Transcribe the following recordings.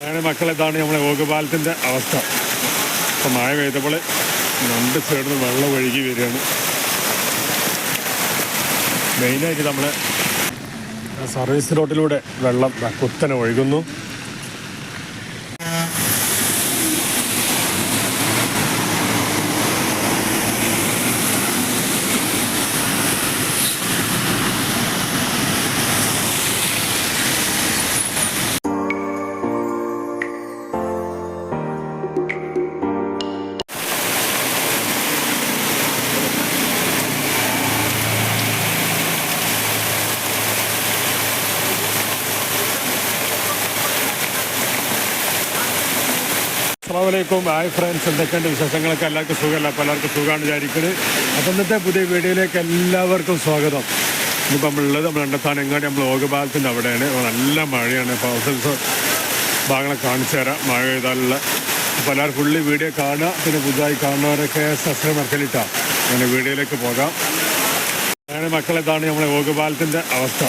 അങ്ങനെ മക്കളെ ഇതാണ് നമ്മളെ ഓഗപാലത്തിന്റെ അവസ്ഥ. ഇപ്പം മഴ പെയ്തപ്പോൾ രണ്ട് സൈഡിൽ വെള്ളം ഒഴുകി വരികയാണ്. മെയിനായിട്ട് നമ്മൾ സർവീസ് റോഡിലൂടെ വെള്ളം കുത്തനെ ഒഴുകുന്നു. അസ്സാമലൈക്കും ഹായ് ഫ്രണ്ട്സ് എന്തൊക്കെയുണ്ട് വിശേഷങ്ങളൊക്കെ? എല്ലാവർക്കും സുഖമല്ല? അപ്പോൾ എല്ലാവർക്കും സുഖമാണ് വിചാരിക്കുന്നത് അപ്പോൾ ഇന്നത്തെ പുതിയ വീഡിയോയിലേക്ക് എല്ലാവർക്കും സ്വാഗതം. ഇന്നിപ്പോൾ നമ്മളുള്ളത് നമ്മൾ രണ്ടത്താണ് എങ്ങാണ്ട് നമ്മൾ ഓഗപാലത്തിന്റെ അവിടെയാണ്. നല്ല മഴയാണ്. അപ്പോൾ ഹൗസൽസ് ഭാഗങ്ങളെ കാണിച്ചു തരാം. മഴ പെയ്താലുള്ള. അപ്പോൾ എല്ലാവരും ഫുള്ളി വീഡിയോ കാണുക. പിന്നെ പുതുതായി കാണുന്നവരൊക്കെ സബ്സ്ക്രൈബ് ഇറക്കലിട്ടാണ് അങ്ങനെ വീഡിയോയിലേക്ക് പോകാം. അങ്ങനെ മക്കളെ ഇതാണ് നമ്മളെ ഓഗപാലത്തിന്റെ അവസ്ഥ.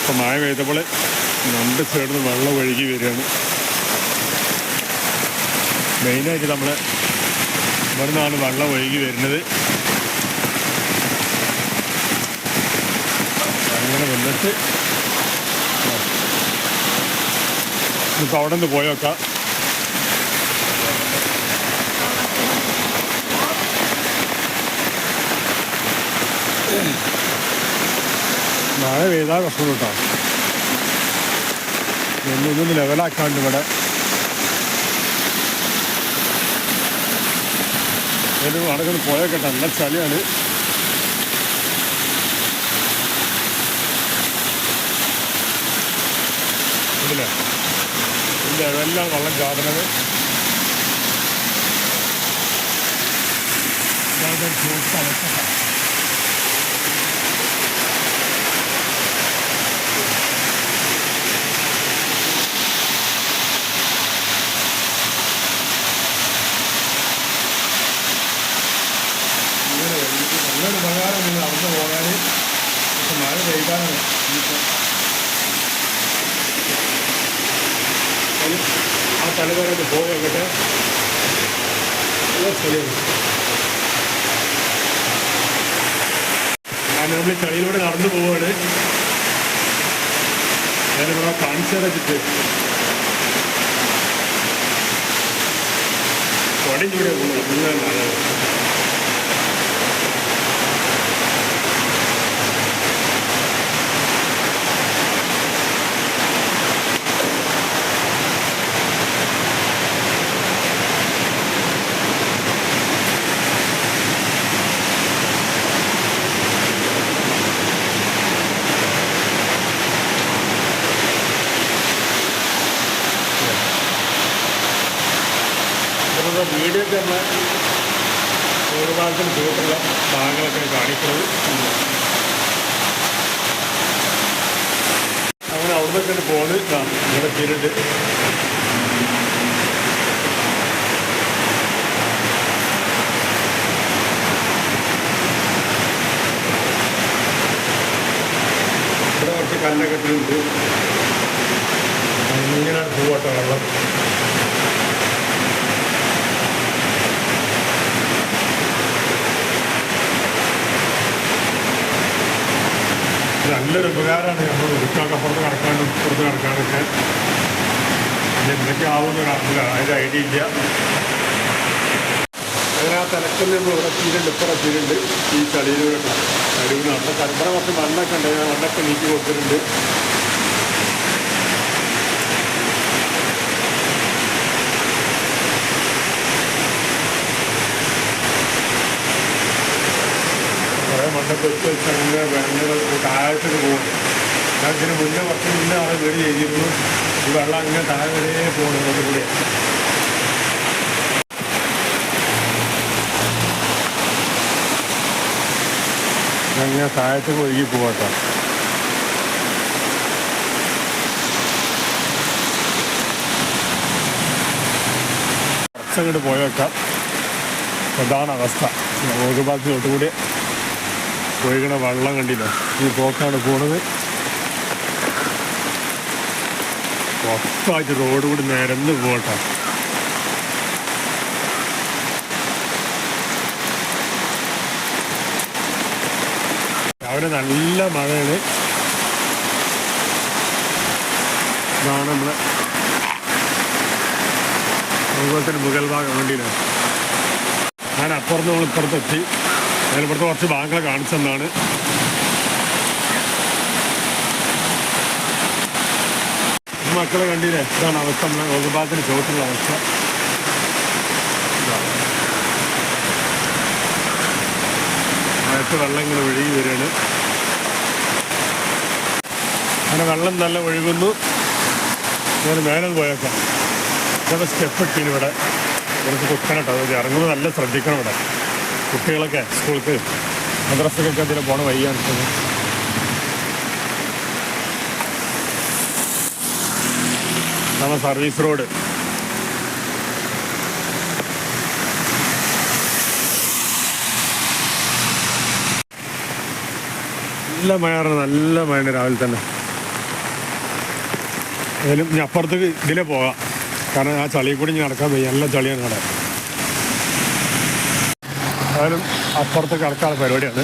അപ്പോൾ മഴ പെയ്തപ്പോൾ രണ്ട് സൈഡിൽ വെള്ളം ഒഴുകി വരികയാണ്. മെയിനായിട്ട് നമ്മൾ ഇവിടെ നിന്നാണ് വെള്ളം ഒഴുകി വരുന്നത്. അങ്ങനെ വന്നിട്ട് നമുക്ക് അവിടെ നിന്ന് പോയേക്കാം മഴ പെയ്താൽ പ്രശ്നം കേട്ടോ. ഒന്നും ലെവലാക്കാണ്ട് ഇവിടെ. ഒരു നടക്കുന്ന പോയൊക്കെ നല്ല ചളിയാണ്. ഇതില്ലേ ഇതിന്റെ അതെല്ലാം വെള്ളം ചാടുന്നത്. ഇതാണ് ചുവപ്പ് ആ പോകട്ടെ ഞാൻ നമ്മൾ ചളിയിലൂടെ നടന്നു പോവാണ് ഞാനിവിടെ കാണിച്ചു തരച്ചിട്ട് കൊടഞ്ഞൂടെ പോകുന്നത് നല്ല നമ്മൾ ഒരുപാടത്തിന് ചുവട്ടുള്ള ഭാഗങ്ങളൊക്കെ കാണിക്കുന്നത്. അങ്ങനെ അവിടുന്നൊക്കെ പോകുന്നത് ഇവിടെ തീരുണ്ട് ഇവിടെ കുറച്ച് കല്ലൊക്കെ ഇട്ടിട്ടുണ്ട്. ഇങ്ങനെയാണ് പൂവട്ടം വെള്ളം. നല്ലൊരു ഞങ്ങൾ ഉടുക്കൊക്കെ പുറത്ത് കിടക്കാനും പുറത്ത് കിടക്കാനൊക്കെ പിന്നെ എന്തൊക്കെ ആവുമെന്ന് കാണില്ല അതിന്റെ ഐഡിയ ഇല്ല. അങ്ങനെ ആ തലക്കൽ നമ്മൾ ഇവിടെ ചീരുണ്ട് ഇപ്പുറം ചീരുണ്ട് ഈ ചളിയിലൂടെ കഴിവുന്ന അവിടെ കരുമ്പറ കുറച്ച് മണ്ണൊക്കെ ഉണ്ട്. ഞാൻ മണ്ണൊക്കെ നീക്കി കൊടുത്തിട്ടുണ്ട്. മണ്ണൊക്കെ വെച്ച് വെച്ച് താഴത്തേക്ക് പോകുന്നു ഞാൻ മുന്നേ കുറച്ച് മുന്നേ അവിടെ വീട് ചെയ്തിരുന്നു ഈ വെള്ളം അങ്ങനെ താഴെ വരെ പോകണം അതിലൂടെ അങ്ങനെ താഴത്തേക്ക് ഒഴുകി പോകട്ടോ കുറച്ചങ്ങോട്ട് പോയേക്കാം പ്രധാന അവസ്ഥ തൊട്ടുകൂടി ഒഴുകണ വെള്ളം കണ്ടില്ല. ഈ പോക്കാണ് പോണത്. മൊത്തമായിട്ട് റോഡ് കൂടി നിരന്ന് പോകട്ടെ. രാവിലെ നല്ല മഴയാണ്. ഇതാണ് നമ്മൾ അതുപോലെ തന്നെ മുഗൾ ഭാഗം വേണ്ടിയിട്ട് ഞാൻ അപ്പുറത്ത് നമ്മൾ ഇപ്പുറത്തെത്തി. ഞാൻ ഇവിടുത്തെ കുറച്ച് ഭാഗങ്ങൾ കാണിച്ചെന്നാണ് മക്കളെ കണ്ടില്ലേ? ഇതാണ് അവസ്ഥ. നമ്മളെ വകുപാത്തിന് ചോട്ടുള്ള അവസ്ഥ. വെള്ളം ഇങ്ങനെ ഒഴുകി വരികയാണ്. അങ്ങനെ വെള്ളം നല്ല ഒഴുകുന്നു. ഞാൻ മേലെ പോയേക്കാം. ഇവിടെ സ്റ്റെപ്പ് ഇട്ടീന് ഇവിടെ? കുറച്ച് കുത്തനട്ടോ ഇറങ്ങുന്നത് നല്ല ശ്രദ്ധിക്കണം ഇവിടെ. കുട്ടികളൊക്കെ സ്കൂൾക്ക് മദ്രസക്കൊക്കെ അതിൽ പോണ വഴിയാണ്. നമ്മുടെ സർവീസ് റോഡ്. നല്ല മഴയാണ് നല്ല മഴയാണ് രാവിലെ തന്നെ. ഏതായാലും ഇനി അപ്പുറത്തേക്ക് ഇതിലേ പോകാം. കാരണം ആ ചളിയിൽ കൂടി ഇനി നടക്കാൻ വയ്യ. നല്ല ചളിയാണ് അവിടെ ഏതായാലും അപ്പുറത്തേക്ക് കിടക്കാനുള്ള പരിപാടിയാണ്.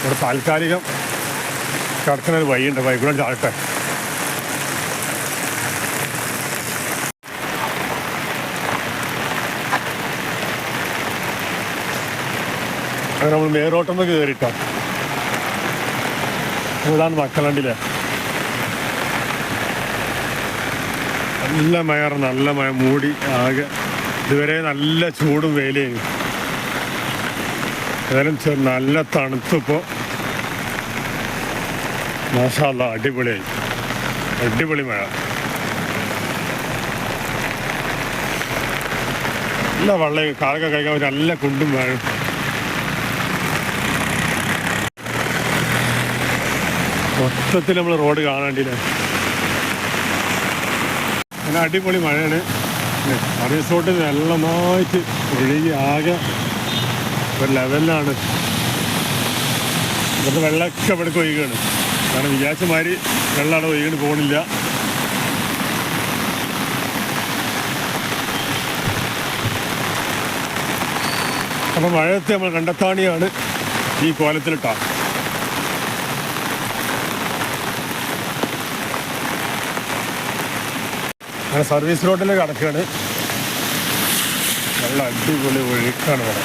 ഇവിടെ താൽക്കാലികം കിടക്കുന്ന ഒരു വഴിയുണ്ട് വഴി കൂടെ ചാടട്ടെ. അങ്ങനെ നമ്മൾ മേറോട്ടം കയറിട്ടോ ഇതാണ് മക്കളണ്ടില്ലേ നല്ല മഴ നല്ല മഴ മൂടി ആകെ. ഇതുവരെ നല്ല ചൂടും വേലയും ഏതായാലും നല്ല തണുത്തിപ്പോൾ മാഷാല്ല അടിപൊളിയായി അടിപൊളി മഴ. നല്ല വെള്ളം കാലൊക്കെ കഴിക്കാൻ നല്ല കുണ്ടും മഴ മൊത്തത്തിൽ നമ്മൾ റോഡ് കാണാണ്ടില്ലേ അങ്ങനെ അടിപൊളി മഴയാണ്. റിസോർട്ട് വെള്ളമായിട്ട് ഒഴുകി ആകെ ഒരു ലെവലിലാണ് ഇവിടുത്തെ വെള്ളമൊക്കെ ഇവിടേക്ക് ഒഴുകുകയാണ് കാരണം വിചാരിച്ചമാതിരി വെള്ളം അവിടെ ഒഴുകി പോകണില്ല അപ്പം മഴയത്ത് നമ്മൾ കണ്ടെത്താണിയാണ് ഈ കോലത്തിലിട്ടാ. അങ്ങനെ സർവീസ് റോഡിൽ കിടക്കുകയാണ് നല്ല അടിപൊളി ഒഴുക്കാണ് ഇവിടെ.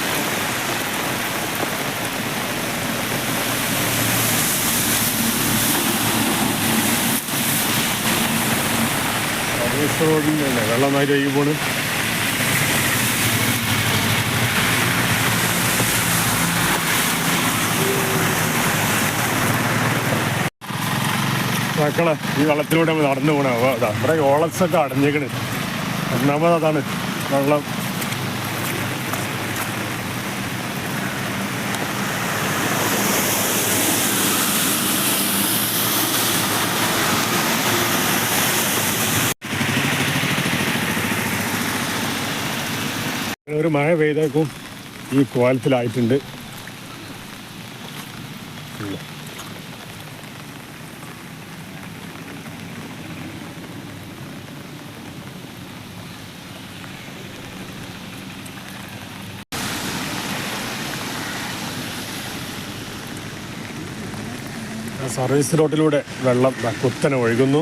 സർവീസ് റോഡിന്റെ വെള്ളം ഒഴുകി പോണ്. മക്കളെ ഈ വെള്ളത്തിലൂടെ നടന്നു പോകണ നമ്മുടെ ഓളസൊക്കെ അടഞ്ഞേക്കണ് ഒന്നാമത് അതാണ് വെള്ളം. ഒരു മഴ പെയ്തേക്കും ഈ കോലത്തിലായിട്ടുണ്ട്. സർവീസ് റോഡിലൂടെ വെള്ളം കുത്തനെ ഒഴുകുന്നു.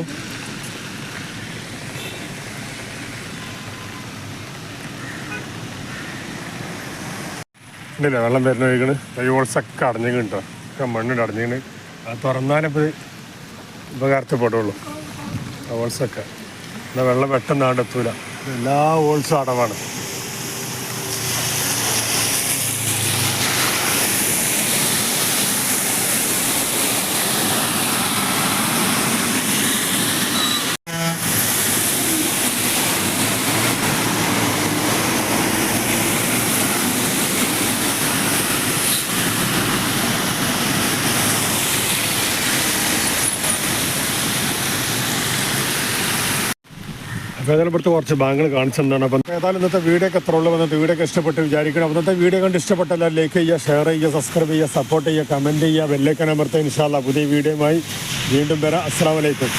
ഇല്ല വെള്ളം വരുന്ന ഒഴുകണ്. കൈവോൾസൊക്കെ അടഞ്ഞിട്ടോ ഒക്കെ മണ്ണിട്ട് അടഞ്ഞിങ്ങനെ അത് തുറന്നാലിപ്പോൾ ഉപകാരത്തിൽപ്പെടുള്ളൂ. ഓൾസൊക്കെ എന്നാൽ വെള്ളം പെട്ടെന്ന് അവിടെ എത്തൂല. എല്ലാ ഓൾസും അടവാണ്. അപ്പോൾ കുറച്ച് ബാങ്കുകൾ കാണിച്ചെന്നാണ് അപ്പം ഏതായാലും ഇന്നത്തെ വീഡിയോ എത്ര ഉള്ളൂ വന്നിട്ട് വീഡിയോ ഇഷ്ടപ്പെട്ട് വിചാരിക്കണം. ഇന്നത്തെ വീഡിയോ കണ്ട് ഇഷ്ടപ്പെട്ടല്ല ലൈക്ക് ചെയ്യുക ഷെയർ ചെയ്യുക സബ്സ്ക്രൈബ് ചെയ്യുക സപ്പോർട്ട് ചെയ്യുക കമന്റ് ചെയ്യുക ബെല്ലൈക്കൻ അമർത്തുക. ഇൻഷാല്ല പുതിയ വീഡിയോയുമായി വീണ്ടും വരാം. അസ്സാം വലൈക്കും